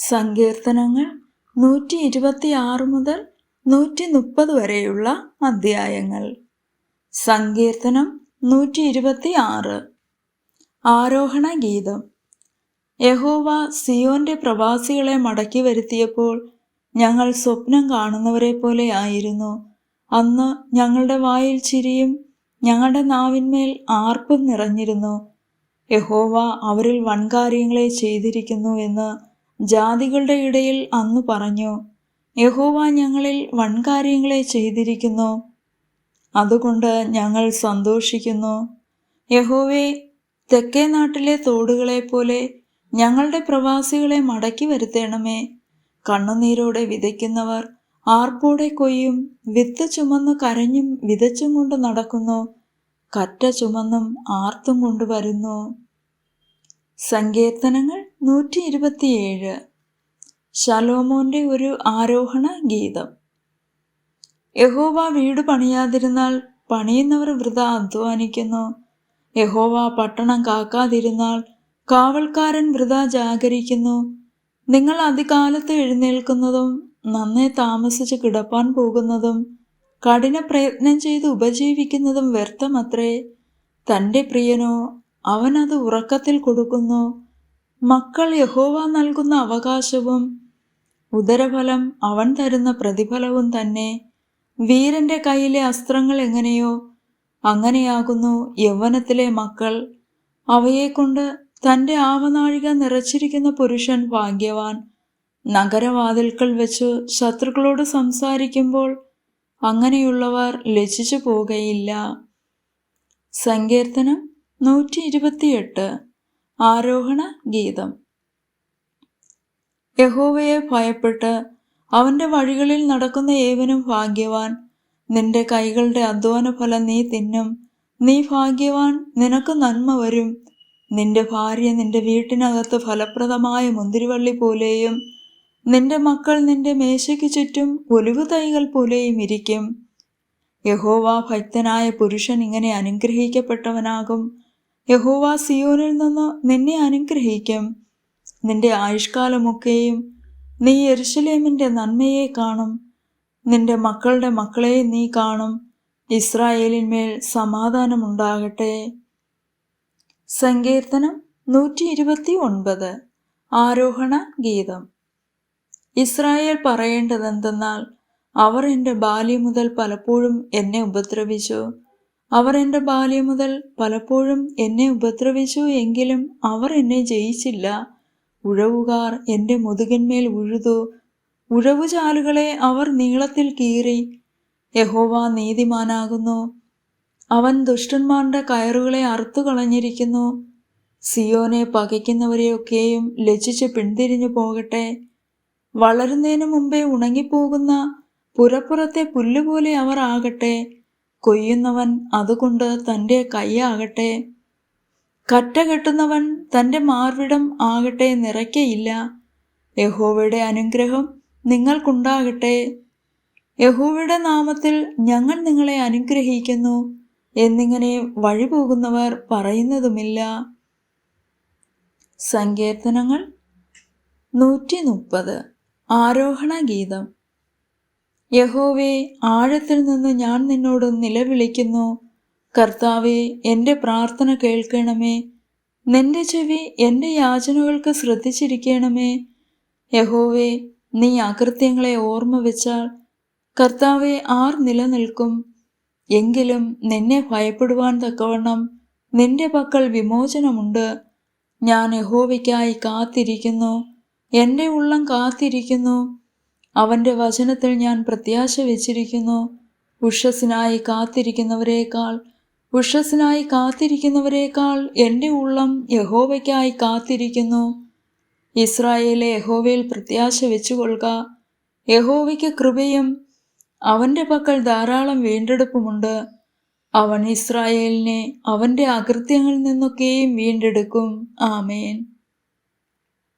സങ്കീർത്തനങ്ങൾ നൂറ്റി ഇരുപത്തി ആറ് മുതൽ നൂറ്റി മുപ്പത് വരെയുള്ള അധ്യായങ്ങൾ. സങ്കീർത്തനം നൂറ്റി ഇരുപത്തി ആറ് ആരോഹണ ഗീതം. യഹോവ സിയോന്റെ പ്രവാസികളെ മടക്കി വരുത്തിയപ്പോൾ ഞങ്ങൾ സ്വപ്നം കാണുന്നവരെ പോലെ ആയിരുന്നു. അന്ന് ഞങ്ങളുടെ വായിൽ ചിരിയും ഞങ്ങളുടെ നാവിന്മേൽ ആർപ്പും നിറഞ്ഞിരുന്നു. യഹോവ അവരിൽ വൻകാര്യങ്ങളെ ചെയ്തിരിക്കുന്നു എന്ന് ജാതികളുടെ ഇടയിൽ അന്ന് പറഞ്ഞു യഹോവ ഞങ്ങളിൽ വൻകാര്യങ്ങളെ ചെയ്തിരിക്കുന്നു. അതുകൊണ്ട് ഞങ്ങൾ സന്തോഷിക്കുന്നു. യഹോവേ തെക്കേ നാട്ടിലെ തോടുകളെ പോലെ ഞങ്ങളുടെ പ്രവാസികളെ മടക്കി വരുത്തേണമേ. കണ്ണുനീരോടെ വിതയ്ക്കുന്നവർ ആർപ്പോടെ കൊയ്യും വിത്ത് ചുമന്ന് കരഞ്ഞും വിതച്ചും കൊണ്ട് നടക്കുന്നു കറ്റ ചുമന്നും ആർത്തും കൊണ്ടുവരുന്നു സങ്കീർത്തനങ്ങൾ നൂറ്റി ഇരുപത്തിയേഴ് ശലോമോന്റെ ഒരു ആരോഹണ ഗീതം. യഹോവ വീട് പണിയാതിരുന്നാൽ പണിയുന്നവർ വൃത അധ്വാനിക്കുന്നു. യഹോവ പട്ടണം കാക്കാതിരുന്നാൽ കാവൽക്കാരൻ വൃത ജാഗരിക്കുന്നു. നിങ്ങൾ അതികാലത്ത് എഴുന്നേൽക്കുന്നതും നന്നേ താമസിച്ച് കിടപ്പാൻ പോകുന്നതും കഠിന പ്രയത്നം ചെയ്ത് ഉപജീവിക്കുന്നതും വ്യർത്ഥമത്രേ. തന്റെ പ്രിയനോ അവനത് ഉറക്കത്തിൽ കൊടുക്കുന്നു. മക്കൾ യഹോവ നൽകുന്ന അവകാശവും ഉദരഫലം അവൻ തരുന്ന പ്രതിഫലവും തന്നെ വീരന്റെ കയ്യിലെ അസ്ത്രങ്ങൾ എങ്ങനെയോ അങ്ങനെയാകുന്നു യൗവനത്തിലെ മക്കൾ. അവയെക്കൊണ്ട് തന്റെ ആവനാഴിക നിറച്ചിരിക്കുന്ന പുരുഷൻ ഭാഗ്യവാൻ. നഗരവാതിൽക്കൽ വെച്ച് ശത്രുക്കളോട് സംസാരിക്കുമ്പോൾ അങ്ങനെയുള്ളവർ ലജിച്ചു പോകയില്ല. സങ്കീർത്തനം നൂറ്റി ഇരുപത്തിയെട്ട് ആരോഹണ ഗീതം. യഹോവയെ ഭയപ്പെട്ട് അവന്റെ വഴികളിൽ നടക്കുന്ന ഏവനും ഭാഗ്യവാൻ. നിന്റെ കൈകളുടെ അധ്വാന ഫലം നീ തിന്നും. നീ ഭാഗ്യവാൻ നിനക്ക് നന്മ വരും. നിന്റെ ഭാര്യ നിന്റെ വീട്ടിനകത്ത് ഫലപ്രദമായ മുന്തിരിവള്ളി പോലെയും നിന്റെ മക്കൾ നിന്റെ മേശയ്ക്ക് ചുറ്റും ഒലിവ് തൈകൾ പോലെയും ഇരിക്കും. യഹോവ ഭക്തനായ പുരുഷൻ ഇങ്ങനെ അനുഗ്രഹിക്കപ്പെട്ടവനാകും. യഹോവ സിയോനിൽ നിന്ന് നിന്നെ അനുഗ്രഹിക്കും. നിന്റെ ആയുഷ്കാലമൊക്കെയും നീ യെരുശലേമിന്റെ നന്മയെ കാണും. നിന്റെ മക്കളുടെ മക്കളെ നീ കാണും. ഇസ്രായേലിന്മേൽ സമാധാനമുണ്ടാകട്ടെ. സങ്കീർത്തനം നൂറ്റി ഇരുപത്തി ഒൻപത് ആരോഹണ ഗീതം. ഇസ്രായേൽ പറയേണ്ടതെന്തെന്നാൽ അവർ എന്റെ ബാല്യം മുതൽ പലപ്പോഴും എന്നെ ഉപദ്രവിച്ചു. അവർ എന്റെ ബാല്യം മുതൽ പലപ്പോഴും എന്നെ ഉപദ്രവിച്ചു എങ്കിലും അവർ എന്നെ ജയിച്ചില്ല. ഉഴവുകാർ എന്റെ മുതുകന്മേൽ ഉഴുതു. ഉഴവുചാലുകളെ അവർ നീളത്തിൽ കീറി. യഹോവ നീതിമാനാകുന്നു. അവൻ ദുഷ്ടന്മാരുടെ കയറുകളെ അറുത്തു കളഞ്ഞിരിക്കുന്നു സിയോനെ പകയ്ക്കുന്നവരെയൊക്കെയും ലജ്ജിച്ച് പിന്തിരിഞ്ഞു പോകട്ടെ. വളരുന്നതിന് മുമ്പേ ഉണങ്ങിപ്പോകുന്ന പുരപ്പുറത്തെ പുല്ലുപോലെ അവർ ആകട്ടെ. കൊയ്യുന്നവൻ അതുകൊണ്ട് തന്റെ കൈയാകട്ടെ. കറ്റ കെട്ടുന്നവൻ തന്റെ മാർവിടം ആകട്ടെ നിറയ്ക്കയില്ല യഹോവയുടെ അനുഗ്രഹം നിങ്ങൾക്കുണ്ടാകട്ടെ. യഹോവയുടെ നാമത്തിൽ ഞങ്ങൾ നിങ്ങളെ അനുഗ്രഹിക്കുന്നു എന്നിങ്ങനെ വഴിപോകുന്നവർ പറയുന്നതുമില്ല. സങ്കീർത്തനങ്ങൾ നൂറ്റി മുപ്പത് ആരോഹണ ഗീതം യഹോവേ ആഴത്തിൽ നിന്ന് ഞാൻ നിന്നോട് നിലവിളിക്കുന്നു. കർത്താവെ എന്റെ പ്രാർത്ഥന കേൾക്കണമേ. നിന്റെ ചെവി എന്റെ യാചനകൾക്ക് ശ്രദ്ധിച്ചിരിക്കണമേ. യഹോവേ നീ അകൃത്യങ്ങളെ ഓർമ്മ വെച്ചാൽ കർത്താവെ ആർ നിലനിൽക്കും? എങ്കിലും നിന്നെ ഭയപ്പെടുവാൻ തക്കവണ്ണം നിന്റെ പക്കൽ വിമോചനമുണ്ട്. ഞാൻ യഹോവയ്ക്കായി കാത്തിരിക്കുന്നു. എന്റെ ഉള്ളം കാത്തിരിക്കുന്നു. അവന്റെ വചനത്തിൽ ഞാൻ പ്രത്യാശ വെച്ചിരിക്കുന്നു. ഉഷസ്സിനായി കാത്തിരിക്കുന്നവരേക്കാൾ ഉഷസ്സിനായി കാത്തിരിക്കുന്നവരേക്കാൾ എന്റെ ഉള്ളം യഹോവയ്ക്കായി കാത്തിരിക്കുന്നു. ഇസ്രായേലെ യഹോവയിൽ പ്രത്യാശ വെച്ചുകൊള്ളുക. യഹോവയ്ക്ക് കൃപയും അവന്റെ പക്കൽ ധാരാളം വീണ്ടെടുപ്പുമുണ്ട്. അവൻ ഇസ്രായേലിനെ അവന്റെ അകൃത്യങ്ങളിൽ നിന്നൊക്കെയും വീണ്ടെടുക്കും. ആമേൻ.